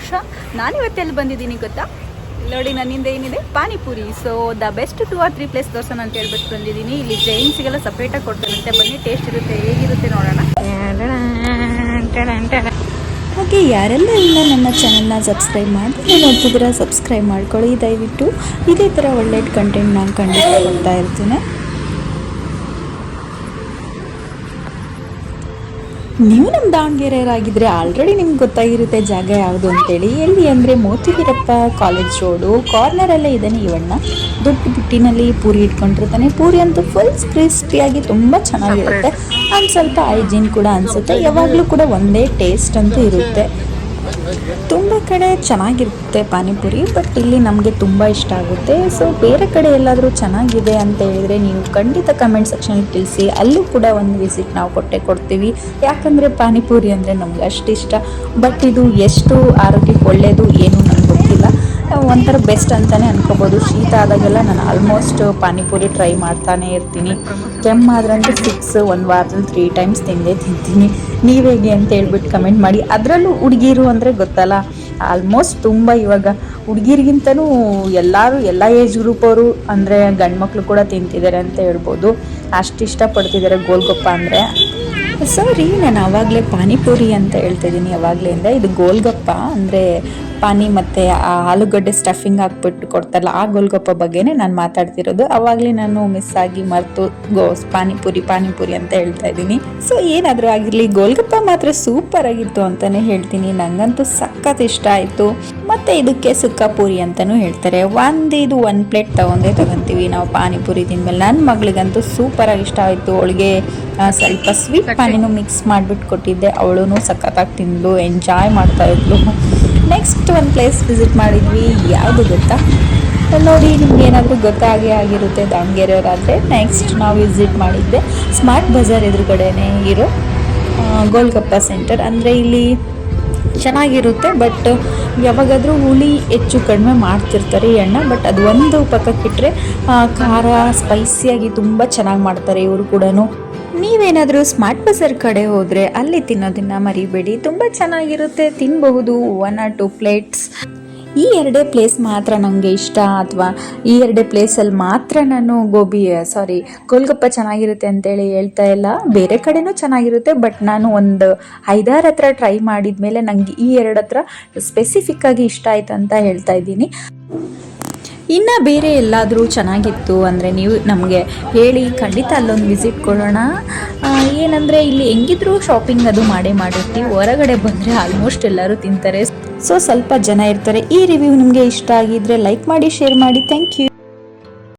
ಉಷಾ ನಾನು ಇವತ್ತೆಲ್ಲಿ ಬಂದಿದ್ದೀನಿ ಗೊತ್ತಾ? ನೋಡಿ ನನ್ನಿಂದ ಏನಿದೆ? Panipuri. So the best two or three place ತೋರ್ಸೋಣ ಅಂತ ಹೇಳ್ಬಿಟ್ಟು ಬಂದಿದ್ದೀನಿ. ಇಲ್ಲಿ ಜೈನ್ಸ್ಗೆಲ್ಲ ಸಪ್ರೇಟಾಗಿ ಕೊಡ್ತಾರಂತೆ. ಬನ್ನಿ ಟೇಸ್ಟ್ ಇರುತ್ತೆ, ಹೇಗಿರುತ್ತೆ ನೋಡೋಣ. ಹಾಗೆ, ಯಾರೆಲ್ಲ ಇಲ್ಲ ನನ್ನ ಚಾನಲ್ನ ಸಬ್ಸ್ಕ್ರೈಬ್ ಮಾಡಿ ನೋಡ್ತಿದ್ದೀರಾ ಸಬ್ಸ್ಕ್ರೈಬ್ ಮಾಡ್ಕೊಳ್ಳಿ. ದಯವಿಟ್ಟು ಇದೇ ಥರ ಒಳ್ಳೆ ಕಂಟೆಂಟ್ ನಾನು ಖಂಡಿತ ಕೊಡ್ತಾ ಇರ್ತೀನಿ. ನೀವು ನಮ್ಮ ದಾವಣಗೆರೆಯರಾಗಿದ್ದರೆ ಆಲ್ರೆಡಿ ನಿಮ್ಗೆ ಗೊತ್ತಾಗಿರುತ್ತೆ ಜಾಗ ಯಾವುದು ಅಂತೇಳಿ. ಎಲ್ಲಿ ಅಂದರೆ ಮೋತಿವೀರಪ್ಪ ಕಾಲೇಜ್ ರೋಡು ಕಾರ್ನರಲ್ಲೇ ಇದ್ದಾನೆ ಇವಣ್ಣ. ದೊಡ್ಡ ಬುಟ್ಟಿನಲ್ಲಿ ಪೂರಿ ಇಟ್ಕೊಂಡಿರ್ತಾನೆ. ಪೂರಿ ಅಂತೂ ಫುಲ್ ಕ್ರಿಸ್ಪಿಯಾಗಿ ತುಂಬ ಚೆನ್ನಾಗಿರುತ್ತೆ. ಒಂದು ಸ್ವಲ್ಪ ಹೈಜೀನ್ ಕೂಡ ಅನಿಸುತ್ತೆ. ಯಾವಾಗಲೂ ಕೂಡ ಒಂದೇ ಟೇಸ್ಟ್ ಅಂತೂ ಇರುತ್ತೆ. ತುಂಬ ಕಡೆ ಚೆನ್ನಾಗಿರುತ್ತೆ ಪಾನಿಪುರಿ, ಬಟ್ ಇಲ್ಲಿ ನಮಗೆ ತುಂಬ ಇಷ್ಟ ಆಗುತ್ತೆ. ಸೊ ಬೇರೆ ಕಡೆ ಎಲ್ಲಾದರೂ ಚೆನ್ನಾಗಿದೆ ಅಂತ ಹೇಳಿದರೆ ನೀವು ಖಂಡಿತ ಕಮೆಂಟ್ ಸೆಕ್ಷನಲ್ಲಿ ತಿಳಿಸಿ. ಅಲ್ಲೂ ಕೂಡ ಒಂದು ವಿಸಿಟ್ ನಾವು ಕೊಟ್ಟೆ ಕೊಡ್ತೀವಿ. ಯಾಕಂದರೆ ಪಾನಿಪುರಿ ಅಂದರೆ ನಮ್ಗೆ ಅಷ್ಟು ಇಷ್ಟ. ಬಟ್ ಇದು ಎಷ್ಟು ಆರೋಗ್ಯಕ್ಕೆ ಒಳ್ಳೆಯದು ಏನು ಒಂಥರ ಬೆಸ್ಟ್ ಅಂತಲೇ ಅನ್ಕೋಬೋದು. ಶೀತ ಆದಾಗೆಲ್ಲ ನಾನು ಆಲ್ಮೋಸ್ಟ್ ಪಾನಿಪುರಿ ಟ್ರೈ ಮಾಡ್ತಾನೆ ಇರ್ತೀನಿ. ಕೆಮ್ಮಾದ್ರಂತೂ ಸಿಕ್ಸ್ ಒಂದು ವಾರದಲ್ಲಿ ತ್ರೀ ಟೈಮ್ಸ್ ತಿಂದೇ ತಿಂತೀನಿ. ನೀವು ಹೇಗೆ ಅಂತ ಹೇಳ್ಬಿಟ್ಟು ಕಮೆಂಟ್ ಮಾಡಿ. ಅದರಲ್ಲೂ ಹುಡುಗಿರು ಅಂದರೆ ಗೊತ್ತಲ್ಲ ಆಲ್ಮೋಸ್ಟ್ ತುಂಬ ಇವಾಗ ಹುಡುಗಿರಿಗಿಂತನೂ ಎಲ್ಲರೂ ಎಲ್ಲ ಏಜ್ ಗ್ರೂಪ್ ಅವರು ಅಂದರೆ ಗಂಡು ಮಕ್ಕಳು ಕೂಡ ತಿಂತಿದ್ದಾರೆ ಅಂತ ಹೇಳ್ಬೋದು. ಅಷ್ಟು ಇಷ್ಟಪಡ್ತಿದ್ದಾರೆ ಗೋಲ್ಗಪ್ಪ ಅಂದರೆ. ಸಾರಿ, ನಾನು ಆವಾಗಲೇ ಪಾನಿಪುರಿ ಅಂತ ಹೇಳ್ತಿದ್ದೀನಿ ಅಂದರೆ ಇದು ಗೋಲ್ಗಪ್ಪ ಅಂದರೆ ಪಾನಿ ಮತ್ತು ಆ ಆಲೂಗಡ್ಡೆ ಸ್ಟಫಿಂಗ್ ಹಾಕ್ಬಿಟ್ಟು ಕೊಡ್ತಾರಲ್ಲ ಆ ಗೋಲ್ಗಪ್ಪ ಬಗ್ಗೆನೇ ನಾನು ಮಾತಾಡ್ತಿರೋದು. ಅವಾಗಲೇ ನಾನು ಮಿಸ್ ಆಗಿ ಮರೆತು ಗೋ ಪಾನಿಪುರಿ ಪಾನಿಪುರಿ ಅಂತ ಹೇಳ್ತಾ ಇದ್ದೀನಿ. ಸೊ ಏನಾದರೂ ಆಗಿರಲಿ ಗೋಲ್ಗಪ್ಪ ಮಾತ್ರ ಸೂಪರ್ ಆಗಿತ್ತು ಅಂತಲೇ ಹೇಳ್ತೀನಿ. ನನಗಂತೂ ಸಖತ್ ಇಷ್ಟ ಆಯಿತು. ಮತ್ತು ಇದಕ್ಕೆ ಸುಕ್ಕ ಪೂರಿ ಅಂತಲೂ ಹೇಳ್ತಾರೆ. ಒಂದು ಇದು ಒಂದು ಪ್ಲೇಟ್ ತೊಗೊಂಡೇ ತಗೊತೀವಿ ನಾವು ಪಾನಿಪುರಿ ತಿಂದಮೇಲೆ. ನನ್ನ ಮಗಳಿಗಂತೂ ಸೂಪರಾಗಿ ಇಷ್ಟ ಆಯಿತು. ಅವಳಿಗೆ ಸ್ವಲ್ಪ ಸ್ವೀಟ್ ಪಾನಿನೂ ಮಿಕ್ಸ್ ಮಾಡಿಬಿಟ್ಟು ಕೊಟ್ಟಿದ್ದೆ. ಅವಳು ಸಖತ್ತಾಗಿ ತಿಂದು ಎಂಜಾಯ್ ಮಾಡ್ತಾ ಇದ್ಲು. ನೆಕ್ಸ್ಟ್ ಒಂದು ಪ್ಲೇಸ್ ವಿಸಿಟ್ ಮಾಡಿದ್ವಿ, ಯಾವುದು ಗೊತ್ತಾ? ನೋಡಿ ನಿಮ್ಗೆ ಏನಾದರೂ ಗೊತ್ತಾಗೇ ಆಗಿರುತ್ತೆ ದಾವಣಗೆರೆಯವರಾದರೆ ನೆಕ್ಸ್ಟ್ ನಾವು ವಿಸಿಟ್ ಮಾಡಿದ್ದೆ ಸ್ಮಾರ್ಟ್ ಬಜಾರ್ ಎದುರುಗಡೆನೇ ಇರೋ ಗೋಲ್ಗಪ್ಪ ಸೆಂಟರ್ ಅಂದರೆ ಇಲ್ಲಿ ಚೆನ್ನಾಗಿರುತ್ತೆ ಬಟ್ ಯಾವಾಗಾದರೂ ಹುಳಿ ಹೆಚ್ಚು ಕಡಿಮೆ ಮಾಡ್ತಿರ್ತಾರೆ ಈ ಅಣ್ಣ. ಬಟ್ ಅದು ಒಂದು ಪಕ್ಕಕ್ಕಿಟ್ಟರೆ ಖಾರ ಸ್ಪೈಸಿಯಾಗಿ ತುಂಬ ಚೆನ್ನಾಗಿ ಮಾಡ್ತಾರೆ ಇವರು ಕೂಡ ನೀವೇನಾದರೂ ಸ್ಮಾರ್ಟ್ ಬಜಾರ್ ಕಡೆ ಹೋದರೆ ಅಲ್ಲಿ ತಿನ್ನೋದನ್ನು ಮರಿಬೇಡಿ. ತುಂಬ ಚೆನ್ನಾಗಿರುತ್ತೆ ತಿನ್ನಬಹುದು ಒನ್ ಆರ್ ಟು ಪ್ಲೇಟ್ಸ್ ಈ ಎರಡೇ ಪ್ಲೇಸ್ ಮಾತ್ರ ನನಗೆ ಇಷ್ಟ ಅಥವಾ ಈ ಎರಡೇ ಪ್ಲೇಸಲ್ಲಿ ಮಾತ್ರ ನಾನು ಗೋಬಿ ಸಾರಿ ಗೋಲ್ಗಪ್ಪ ಚೆನ್ನಾಗಿರುತ್ತೆ ಅಂತೇಳಿ ಹೇಳ್ತಾ ಇಲ್ಲ. ಬೇರೆ ಕಡೆನೂ ಚೆನ್ನಾಗಿರುತ್ತೆ ಬಟ್ ನಾನು ಒಂದು ಐದಾರು ಹತ್ರ ಟ್ರೈ ಮಾಡಿದ ಮೇಲೆ ನನಗೆ ಈ ಎರಡು ಹತ್ರ ಸ್ಪೆಸಿಫಿಕ್ ಆಗಿ ಇಷ್ಟ ಆಯ್ತು ಅಂತ ಹೇಳ್ತಾ ಇದ್ದೀನಿ. ಇನ್ನು ಬೇರೆ ಎಲ್ಲಾದರೂ ಚೆನ್ನಾಗಿತ್ತು ಅಂದರೆ ನೀವು ನಮಗೆ ಹೇಳಿ ಖಂಡಿತ ಅಲ್ಲೊಂದು ವಿಸಿಟ್ ಕೊಡೋಣ. ಏನಂದರೆ ಇಲ್ಲಿ ಹೆಂಗಿದ್ರೂ ಶಾಪಿಂಗ್ ಅದು ಮಾಡೇ ಮಾಡಿರ್ತೀವಿ. ಹೊರಗಡೆ ಬಂದರೆ ಆಲ್ಮೋಸ್ಟ್ ಎಲ್ಲರೂ ತಿಂತಾರೆ. ಸೊ ಸ್ವಲ್ಪ ಜನ ಇರ್ತಾರೆ. ಈ ರಿವ್ಯೂ ನಿಮಗೆ ಇಷ್ಟ ಆಗಿದ್ರೆ ಲೈಕ್ ಮಾಡಿ ಶೇರ್ ಮಾಡಿ. Thank you